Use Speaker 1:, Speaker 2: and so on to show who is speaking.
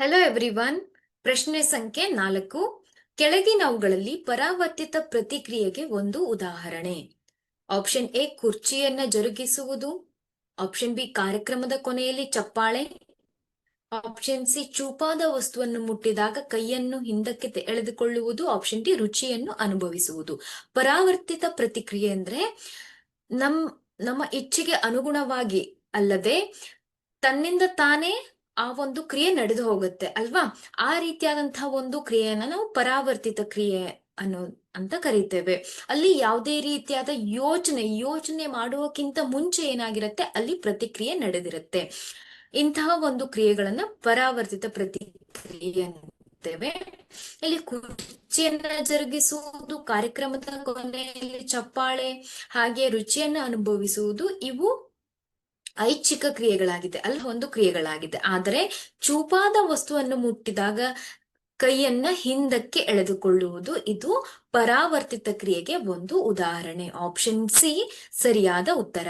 Speaker 1: Hello everyone ಪ್ರಶ್ನೆ ಸಂಖ್ಯೆ ನಾಲ್ಕು. ಕೆಳಗಿನವುಗಳಲ್ಲಿ ಪರಾವರ್ತಿತ ಪ್ರತಿಕ್ರಿಯೆಗೆ ಒಂದು ಉದಾಹರಣೆ. ಆಪ್ಷನ್ ಎ ಕುರ್ಚಿಯನ್ನ ಜರುಗಿಸುವುದು. ಆಪ್ಷನ್ ಬಿ ಕಾರ್ಯಕ್ರಮದ ಕೊನೆಯಲ್ಲಿ ಚಪ್ಪಾಳೆ. ಆಪ್ಷನ್ ಸಿ ಚೂಪಾದ ವಸ್ತುವನ್ನು ಮುಟ್ಟಿದಾಗ ಕೈಯನ್ನು ಹಿಂದಕ್ಕೆ ಎಳೆದುಕೊಳ್ಳುವುದು. ಆಪ್ಷನ್ ಡಿ ರುಚಿಯನ್ನು ಅನುಭವಿಸುವುದು. ಪರಾವರ್ತಿತ ಪ್ರತಿಕ್ರಿಯೆ ಅಂದ್ರೆ ನಮ್, ನಮ್ಮ ಇಚ್ಛೆಗೆ ಅನುಗುಣವಾಗಿ ಅಲ್ಲದೆ ತನ್ನಿಂದ ತಾನೇ ಆ ಒಂದು ಕ್ರಿಯೆ ನಡೆದು ಹೋಗುತ್ತೆ, ಅಲ್ವಾ? ಆ ರೀತಿಯಾದಂತಹ ಒಂದು ಕ್ರಿಯೆಯನ್ನ ನಾವು ಪರಾವರ್ತಿತ ಕ್ರಿಯೆ ಅನ್ನೋ ಅಂತ ಕರೀತೇವೆ. ಅಲ್ಲಿ ಯಾವುದೇ ರೀತಿಯಾದ ಯೋಚನೆ ಯೋಚನೆ ಮಾಡುವಕ್ಕಿಂತ ಮುಂಚೆ ಏನಾಗಿರುತ್ತೆ? ಅಲ್ಲಿ ಪ್ರತಿಕ್ರಿಯೆ ನಡೆದಿರುತ್ತೆ. ಇಂತಹ ಒಂದು ಕ್ರಿಯೆಗಳನ್ನ ಪರಾವರ್ತಿತ ಪ್ರತಿಕ್ರಿಯೆ ಅಂತೇವೆ. ಇಲ್ಲಿ ಕುರ್ಚಿಯನ್ನ ಜರುಗಿಸುವುದು, ಕಾರ್ಯಕ್ರಮದ ಕೊನೆಯಲ್ಲಿ ಚಪ್ಪಾಳೆ, ಹಾಗೆ ರುಚಿಯನ್ನ ಅನುಭವಿಸುವುದು, ಇವು ಐಚ್ಛಿಕ ಕ್ರಿಯೆಗಳಾಗಿದೆ ಅಲ್ಲ? ಒಂದು ಕ್ರಿಯೆಗಳಾಗಿದೆ. ಆದರೆ ಚೂಪಾದ ವಸ್ತುವನ್ನು ಮುಟ್ಟಿದಾಗ ಕೈಯನ್ನ ಹಿಂದಕ್ಕೆ ಎಳೆದುಕೊಳ್ಳುವುದು ಇದು ಪರಾವರ್ತಿತ ಕ್ರಿಯೆಗೆ ಒಂದು ಉದಾಹರಣೆ. ಆಪ್ಷನ್ ಸಿ ಸರಿಯಾದ ಉತ್ತರ.